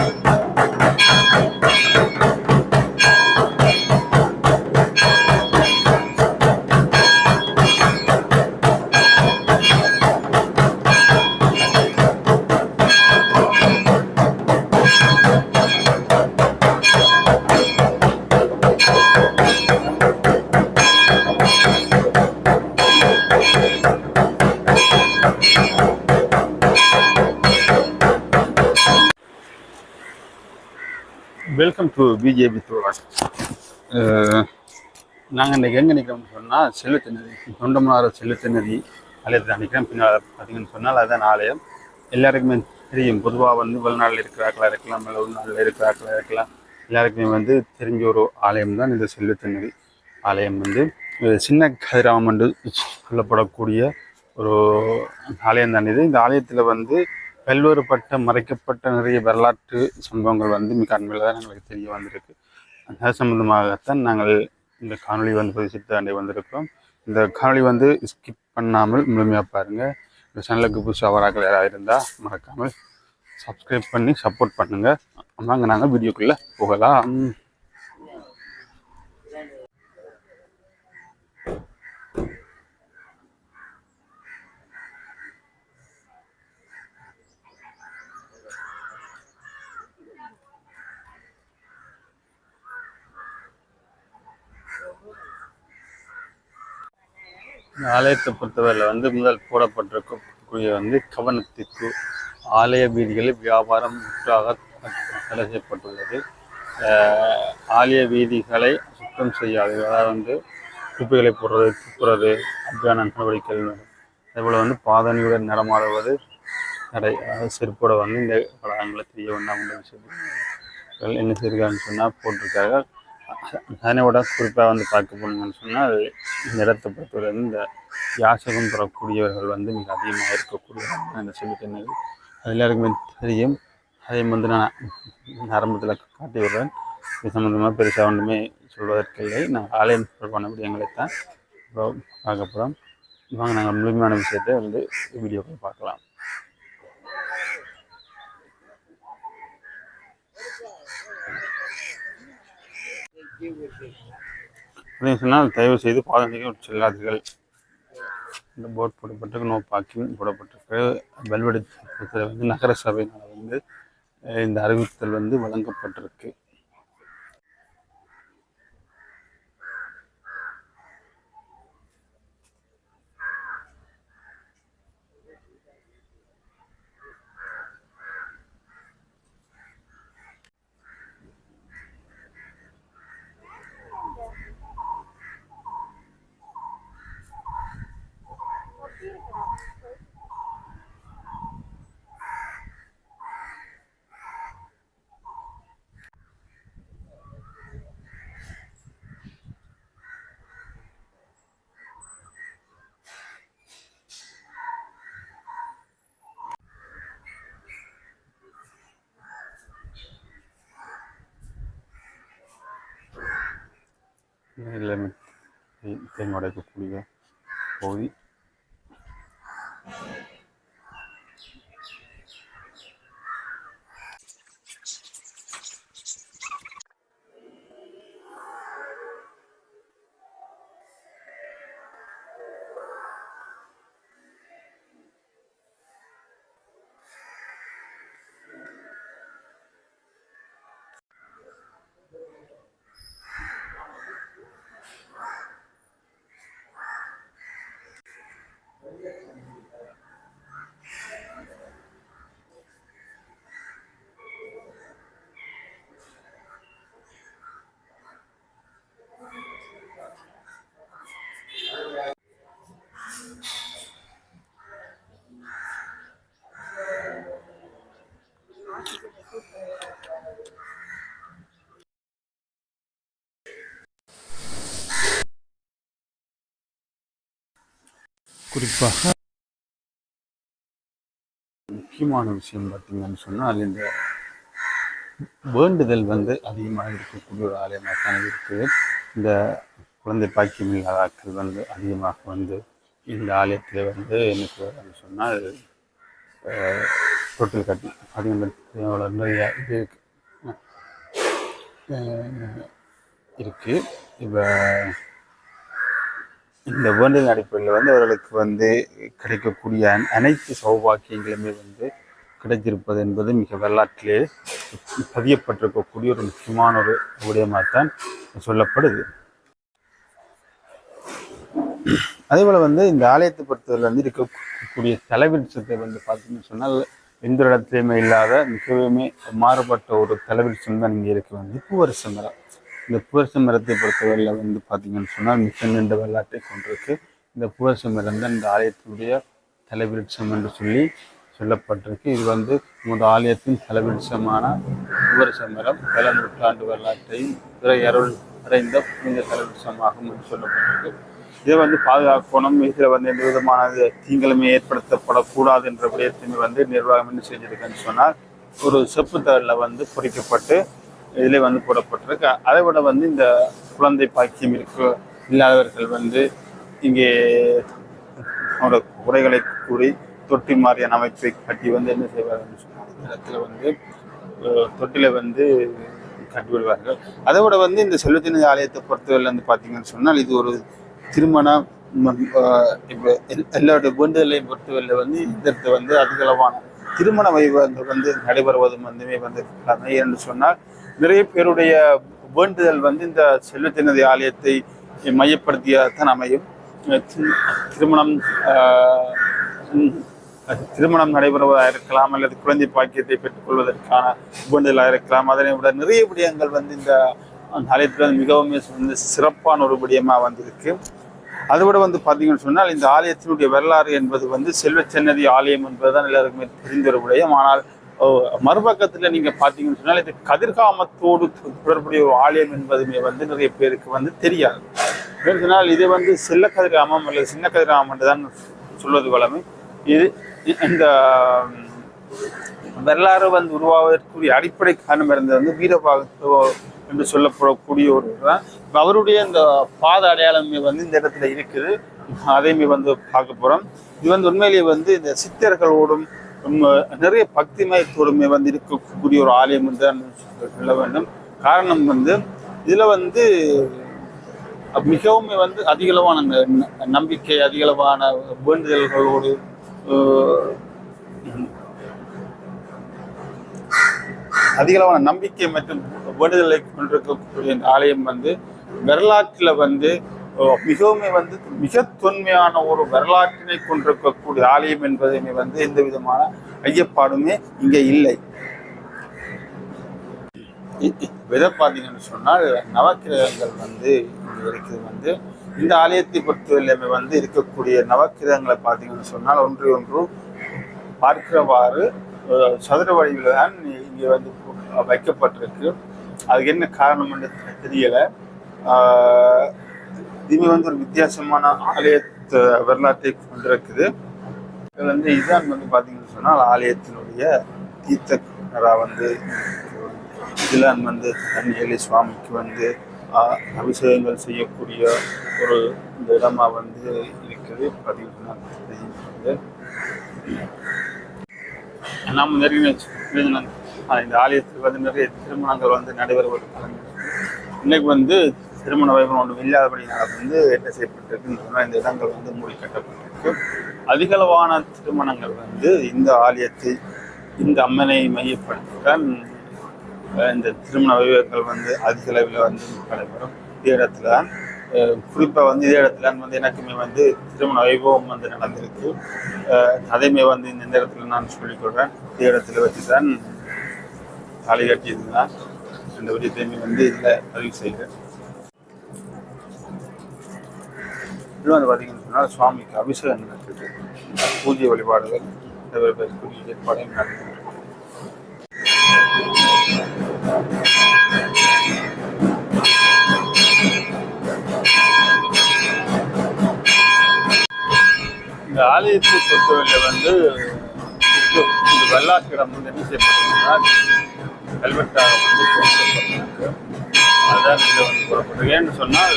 I'm welcome to BJP தோழர் நாங்கள் இன்றைக்கி எங்கே நிற்கிறோம்னு சொன்னால் செல்லுத்து நதி தொண்டமனார செல்லுத்து நதி ஆலயத்தில் நிற்கிறோம் பின்னால் பார்த்தீங்கன்னு சொன்னால் அதுதான் ஆலயம். எல்லாருக்குமே தெரியும் பொதுவாக வந்து வெளிநாட்டில் இருக்கிறார்களா இருக்கலாம் இல்லை உள்நாட்டில் இருக்கிறார்களா இருக்கலாம். எல்லாருக்குமே வந்து தெரிஞ்ச ஒரு ஆலயம் தான் இந்த செல்லுத்து நதி ஆலயம் வந்து. சின்ன கதிராமம் என்று சொல்லப்படக்கூடிய ஒரு ஆலயம் தான் இது. இந்த ஆலயத்தில் வந்து பல்வேறுபட்ட மறைக்கப்பட்ட நிறைய வரலாற்று சம்பவங்கள் வந்து மிக அண்மையில் தான் எங்களுக்கு தெரிய வந்திருக்கு. அது சம்பந்தமாகத்தான் நாங்கள் இந்த காணொலி வந்து பதிவு தாண்டி வந்திருக்கிறோம். இந்த காணொலி வந்து ஸ்கிப் பண்ணாமல் முழுமையாக பாருங்கள் இந்த சேனலுக்கு புதுசாக வராக்கள் யாராவது இருந்தால் மறக்காமல் சப்ஸ்கிரைப் பண்ணி சப்போர்ட் பண்ணுங்கள் வாங்க நாங்கள் வீடியோக்குள்ளே போகலாம். ஆலயத்தை பொறுத்தவரையில் வந்து முதல் போடப்பட்டிருக்கக்கூடிய வந்து கவனத்திற்கு ஆலய வீதிகளில் வியாபாரம் முற்றாக தடை செய்யப்பட்டுள்ளது. ஆலய வீதிகளை சுத்தம் செய்யாது. அதாவது வந்து குப்பைகளை போடுறது துப்புறது அப்படியான நடவடிக்கைகள் அதேபோல் வந்து பாதணியுடன் நடமாடுவது நடை அதாவது செருப்போட வந்து இந்த படங்களை தெரிய வேண்டாம் என்ன செய்யிருக்காங்கன்னு சொன்னால் போட்டிருக்காங்க. அதனோட குறிப்பாக வந்து பார்க்க போனீங்கன்னு சொன்னால் இந்த இடத்தை பொறுத்தவரை இந்த யாசகம் பெறக்கூடியவர்கள் வந்து மிக அதிகமாக இருக்கக்கூடிய இந்த சொல்லிட்டு அது எல்லாருக்குமே தெரியும். அதையும் வந்து நான் ஆரம்பத்தில் காட்டி விடுறேன். இது சம்மந்தமாக பெருசாக ஒன்றுமே சொல்வதற்கில்லை. நான் ஆலயம் தொடர்பான விடயங்களை தான் இப்போ பார்க்க போகிறோம் வாங்க நாங்கள் முழுமையான விஷயத்தை வந்து வீடியோக்கள் பார்க்கலாம். அப்படின்னு சொன்னால் தயவு செய்து பாதணிகள் செல்லாதீர்கள் இந்த போர்ட் போடப்பட்டிருக்கு. நோ பார்க்கிங் போடப்பட்டிருக்கு. வெல்வெடி வந்து நகர சபையினால் வந்து இந்த அறிவித்தல் வந்து வழங்கப்பட்டிருக்கு. tengo la oculidad. Hoy குறிப்பாக முக்கியமான விஷயம் பார்த்தீங்கன்னு சொன்னால் இந்த வேண்டுதல் வந்து அதிகமாக இருக்கக்கூடிய ஒரு ஆலயமாக தான் இருக்குது இந்த குழந்தை பாக்கியம் இல்லாத ஆட்கள் வந்து அதிகமாக வந்து இந்த ஆலயத்தில் வந்து எனக்கு சொன்னால் தொட்டில் கட்டி பார்த்தீங்கன்னா நிறைய இது இருக்கு. இப்போ இந்த வேண்டலின் அடிப்படையில் வந்து அவர்களுக்கு வந்து கிடைக்கக்கூடிய அனைத்து சௌபாக்கியங்களுமே வந்து கிடைத்திருப்பது என்பது மிக வரலாற்றிலே பதியப்பட்டிருக்கக்கூடிய ஒரு முக்கியமான ஒரு விடயமாகத்தான் சொல்லப்படுது. அதேபோல் வந்து இந்த ஆலயத்தை பொறுத்தவரை வந்து இருக்கக்கூடிய தலைவிருட்சத்தை வந்து பார்த்தீங்கன்னு சொன்னால் எந்த இடத்துலையுமே இல்லாத மிகவுமே மாறுபட்ட ஒரு தலைவிருட்சம் தான் இங்கே இருக்கு. வந்து பூவரச இந்த பூவரச மரத்தை பொறுத்தவரையில் வந்து பார்த்தீங்கன்னு சொன்னால் மிக நீண்ட வரலாற்றை கொண்டிருக்கு. இந்த பூவரச மரம் தான் இந்த ஆலயத்தினுடைய தலைவிருட்சம் என்று சொல்லி சொல்லப்பட்டிருக்கு. இது வந்து நமது ஆலயத்தின் தலைவிருட்சமான பூவரச மரம் பல நூற்றாண்டு வரலாற்றையும் பிற அருள் அடைந்த புனித தலைவிருட்சமாகும் என்று சொல்லப்பட்டிருக்கு. இதை வந்து பாதுகாக்கணும். இதில் வந்து எந்த விதமான தீங்களுமே ஏற்படுத்தப்படக்கூடாது என்ற விடயத்தையுமே வந்து நிர்வாகம் என்ன செஞ்சிருக்குன்னு சொன்னால் ஒரு செப்பு தகடில் வந்து பொறிக்கப்பட்டு இதில் வந்து போடப்பட்டிருக்கு. அதை விட வந்து இந்த குழந்தை பாக்கியம் இருக்கு இல்லாதவர்கள் வந்து இங்கே அவரோட குறைகளை கூறி தொட்டி மாதிரியான அமைப்பை கட்டி வந்து என்ன செய்வார்கள் சொன்னால் இடத்துல வந்து தொட்டில வந்து கட்டி விடுவார்கள் அதை விட வந்து இந்த செல்வத்தின ஆலயத்தை பொறுத்தவரையில் வந்து பார்த்தீங்கன்னு சொன்னால் இது ஒரு திருமணம் இப்போ எல்- எல்லாருடைய வேண்டுதலையும் பொறுத்தவரையில் வந்து இந்த இடத்துல வந்து அதிகளவான திருமண வைபவங்கள் வந்து நடைபெறுவதும் வந்துமே வந்து கடமை என்று சொன்னால் நிறைய பேருடைய வேண்டுதல் வந்து இந்த செல்வத்தினதி ஆலயத்தை மையப்படுத்தியதான் அமையும். திருமணம் திருமணம் நடைபெறுவதாக இருக்கலாம் அல்லது குழந்தை பாக்கியத்தை பெற்றுக்கொள்வதற்கான வேண்டுதலாக இருக்கலாம். அதனை விட நிறைய விடயங்கள் வந்து இந்த ஆலயத்தில் மிகவும் வந்து சிறப்பான ஒரு விடயமாக வந்திருக்கு. அதை விட வந்து பார்த்தீங்கன்னு சொன்னால் இந்த ஆலயத்தினுடைய வரலாறு என்பது வந்து செல்வச்சன்னதி ஆலயம் என்பதுதான் எல்லாருக்குமே தெரிந்த ஒரு விடயம் ஆனால் மறுபக்கத்தில் நீங்கள் பார்த்தீங்கன்னு சொன்னால் இது கதிர்காமத்தோடு தொடர்புடைய ஒரு ஆலயம் என்பதுமே வந்து நிறைய பேருக்கு வந்து தெரியாது. சொன்னால் இது வந்து செல்ல கதிர்காமம் அல்லது சின்ன கதிர்காமம் என்று தான் சொல்வது வளமை இது இந்த வரலாறு வந்து உருவாவதற்குரிய அடிப்படை காரணம் இருந்தது வந்து வீரபாக என்று சொல்லப்படக்கூடிய தான் அவருடைய இந்த பாத அடையாளமே வந்து இந்த இடத்துல இருக்குது. அதையுமே வந்து பார்க்க போகிறோம் இது வந்து உண்மையிலேயே வந்து இந்த சித்தர்களோடும் நிறைய பக்திமயத்தோடுமே வந்து இருக்கக்கூடிய ஒரு ஆலயம் என்று தான் சொல்ல வேண்டும். காரணம் வந்து இதில் வந்து மிகவும் வந்து அதிகளவான நம்பிக்கை அதிகளவான வேண்டுதல்களோடு அதிகளவான நம்பிக்கை மற்றும் வேண்டுதலை கொண்டிருக்கக்கூடிய இந்த ஆலயம் வந்து வரலாற்றில் வந்து மிகவும் வந்து மிக தொன்மையான ஒரு வரலாற்றினை கொண்டிருக்கக்கூடிய ஆலயம் என்பதுமே வந்து எந்த விதமான ஐயப்பாடுமே இங்கே இல்லை. விதை பார்த்தீங்கன்னு சொன்னால் நவக்கிரகங்கள் வந்து இங்கே இருக்குது வந்து இந்த ஆலயத்தை பொறுத்தவரையிலுமே வந்து இருக்கக்கூடிய நவக்கிரகங்களை பார்த்தீங்கன்னு சொன்னால் ஒன்று ஒன்று பார்க்கிறவாறு சதுர வடிவில் தான் இங்கே வந்து வைக்கப்பட்டிருக்கு. அதுக்கு என்ன காரணம் என்று தெரியலை இது வந்து ஒரு வித்தியாசமான ஆலயத்து வரலாற்றை கொண்டிருக்குது. இதில் வந்து இதான் வந்து பார்த்தீங்கன்னு சொன்னால் ஆலயத்தினுடைய தீர்த்தராக வந்து இதிலான் வந்து தன்னியலி சுவாமிக்கு வந்து அபிஷேகங்கள் செய்யக்கூடிய ஒரு இந்த இடமா வந்து இருக்குது பார்த்தீங்கன்னா நாம் நிறைய இந்த ஆலயத்தில் வந்து நிறைய திருமணங்கள் வந்து நடைபெறுவது இன்னைக்கு வந்து திருமண வைபவம் ஒன்றும் இல்லாதபடினால வந்து என்ன செய்யப்பட்டிருக்குன்னு இந்த இடங்கள் வந்து மூடி கட்டப்பட்டிருக்கு. அதிகளவான திருமணங்கள் வந்து இந்த ஆலயத்தை இந்த அம்மனை மையப்படுத்தித்தான் இந்த திருமண வைபவங்கள் வந்து அதிக அளவில் வந்து நடைபெறும். இதே இடத்துல குறிப்பாக வந்து இதே இடத்துல வந்து எனக்குமே வந்து திருமண வைபவம் வந்து நடந்திருக்கு. அதையுமே வந்து இந்த இடத்துல நான் சொல்லிக்கொள்றேன் இதே இடத்துல வச்சு தான் தாலி கட்டியிருந்தான் அந்த விடயத்தையுமே வந்து இதில் பதிவு செய்கிறேன் இது வந்து பார்த்தீங்கன்னு சொன்னால் சுவாமிக்கு அபிஷேகம் நடக்குது. பூஜை வழிபாடுகள் நடைபெறக்கூடிய ஏற்பாடுகள் நடக்குது. இந்த ஆலயத்தை பொறுத்தவரையில் வந்து இது இந்த வந்து என்ன செய்யப்பட்டிருக்கிறார் ஹெல்மெட்டாக வந்து அதான் அதுதான் வந்து போடப்பட்டிருக்கு ஏன்னு சொன்னால்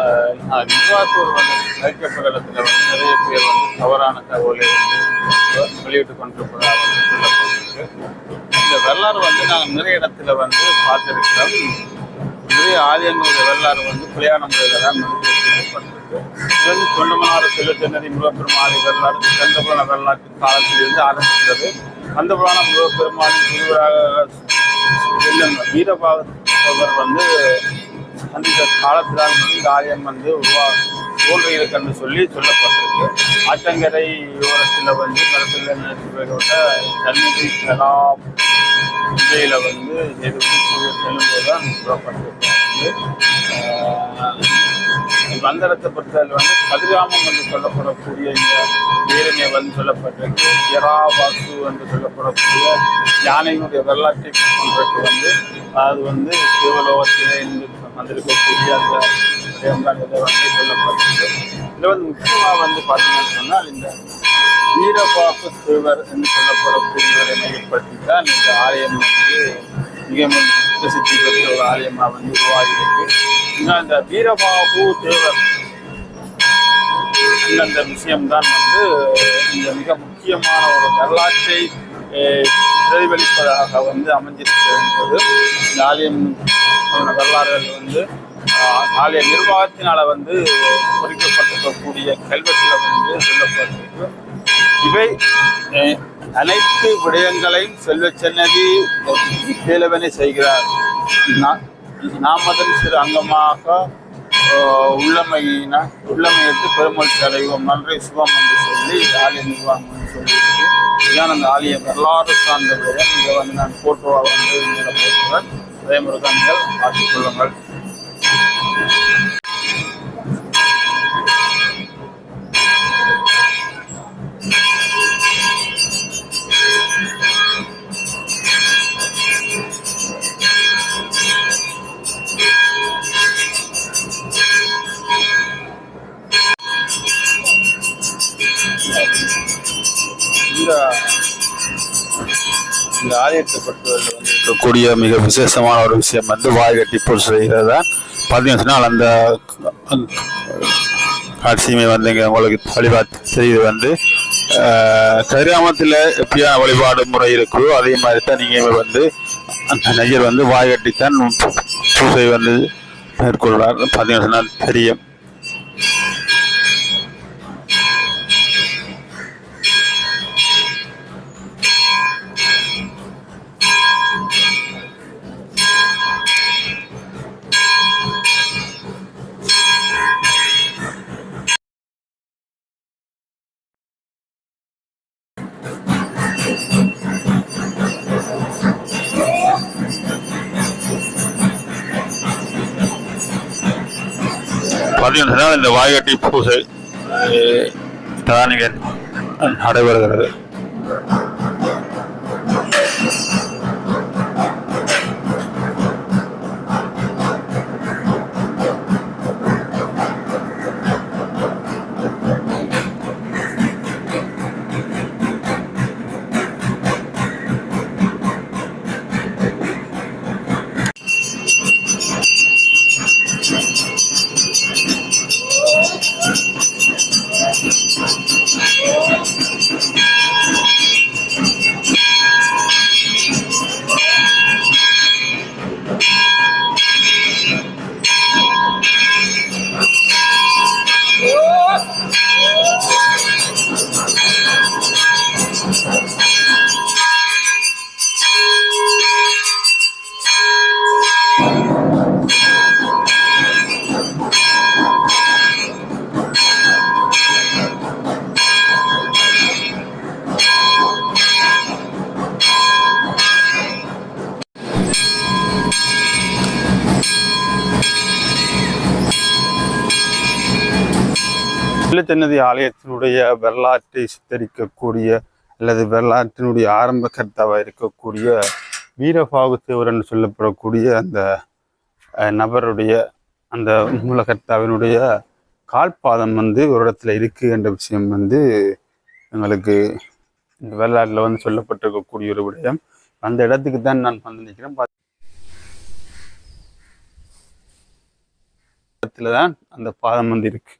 ஆஹ், நிர்வாகத்தோர் வந்து வைக்கப்பட்ட இடத்துல வந்து நிறைய பேர் வந்து தவறான தகவலை வந்து வெளியிட்டு கொண்டிருப்பதாக வந்து சொல்லப்படுகிறது இந்த வரலாறு வந்து நாங்கள் நிறைய இடத்துல வந்து பார்த்துருக்கிறோம். நிறைய ஆலயங்களுடைய வரலாறு வந்து பிள்ளையான முறையில் தான் வந்து இது வந்து தொண்டமனாறு செல்வத்தனரி முருகப்பெருமாளி வரலாறு கந்தபுராண வரலாற்று காலத்திலிருந்து ஆரம்பிக்கிறது. கந்தபுராண பெருமாள் திருவிழாக செல்லும் வீரபாகவர் வந்து அந்த காலத்தில்தான் வந்து இந்த ஆலயம் வந்து உருவா தோன்றி இருக்குன்னு சொல்லி சொல்லப்பட்டிருக்கு. ஆற்றங்கரை ஓரத்தில் வந்து மரத்தில் தண்ணீர் கலா பூஜையில் வந்து செய்து பூஜை செல்லும்போது தான் புறப்பட்டிருக்கு வந்தடத்தை பொறுத்தவரை வந்து கதிராமம் என்று சொல்லப்படக்கூடிய இந்த வீரனை வந்து சொல்லப்பட்டிருக்கு ஜெராவாசு என்று சொல்லப்படக்கூடிய யானையினுடைய வரலாற்றை கொண்டிருக்கு வந்து அது வந்து சிவலோகத்திலே இருந்து வந்திருக்கக்கூடிய அந்த இதை வந்து சொல்லப்பட்டிருக்கு. இதில் வந்து முக்கியமாக வந்து பார்த்தீங்கன்னு சொன்னால் இந்த வீரபாசு சிவர் என்று சொல்லப்படக்கூடியவரை மையப்படுத்தி தான் இந்த ஆலயம் வந்து மிக பிரசித்தி பெற்ற ஒரு ஆலயமாக வந்து உருவாகியிருக்கு இன்னும் இந்த வீரபாபு தேவர் அந்த விஷயம்தான் வந்து இந்த மிக முக்கியமான ஒரு வரலாற்றை பிரதிபலிப்பதாக வந்து அமைஞ்சிருக்கிறது இந்த ஆலயம் வரலாறுகள் வந்து ஆலய நிர்வாகத்தினால வந்து பொறிக்கப்பட்டிருக்கக்கூடிய கல்வெட்டில் வந்து சொல்லப்பட்டிருக்கு. இவை அனைத்து விடயங்களையும் செல்வ சென்னதி கேளவனை செய்கிறார். நாம் அதன் சிறு அங்கமாக உள்ளமையின உள்ளமையிட்டு பெருமொழி அடைவோம் நன்றி சுபம் என்று சொல்லி ஆலய நிர்வாகம் வந்து சொல்லியிருக்கு அந்த ஆலய வரலாறு சார்ந்த விடயம். இதை வந்து நான் போட்டோவாக வந்து போட்டுவேன் அதே முருகன்கள் பார்த்துக் இந்த ஆலயத்தை பொறுத்தவரை வந்து இருக்கக்கூடிய மிக விசேஷமான ஒரு விஷயம் வந்து வாய் கட்டி போல் செய்கிறது தான் பார்த்தீங்கன்னு சொன்னால் அந்த காட்சியுமே வந்து இங்கே உங்களுக்கு வழிபாடு செய்து வந்து கரிராமத்தில் எப்படியான வழிபாடு முறை இருக்கோ அதே மாதிரி தான் நீங்கள் வந்து அந்த நெய்யர் வந்து வாய் கட்டித்தான் பூஜை வந்து மேற்கொள்வார் பார்த்தீங்கன்னு நாள் தெரியும் பார்த்தீங்கன்னு சொன்னால் இந்த வாய்கட்டி பூசை அஹ், நடைபெறுகிறது பிள்ளைத்தன்னதி ஆலயத்தினுடைய வரலாற்றை சித்தரிக்கக்கூடிய அல்லது வரலாற்றினுடைய ஆரம்ப கர்த்தாவாக இருக்கக்கூடிய வீரபாகு தேவரன் சொல்லப்படக்கூடிய அந்த நபருடைய அந்த மூலகர்த்தாவினுடைய கால்பாதம் வந்து ஒரு இடத்துல இருக்கு என்ற விஷயம் வந்து எங்களுக்கு இந்த வரலாற்றில் வந்து சொல்லப்பட்டிருக்கக்கூடிய ஒரு விடயம். அந்த இடத்துக்கு தான் நான் வந்து நிற்கிறேன். இடத்துல தான் அந்த பாதம் வந்து இருக்கு.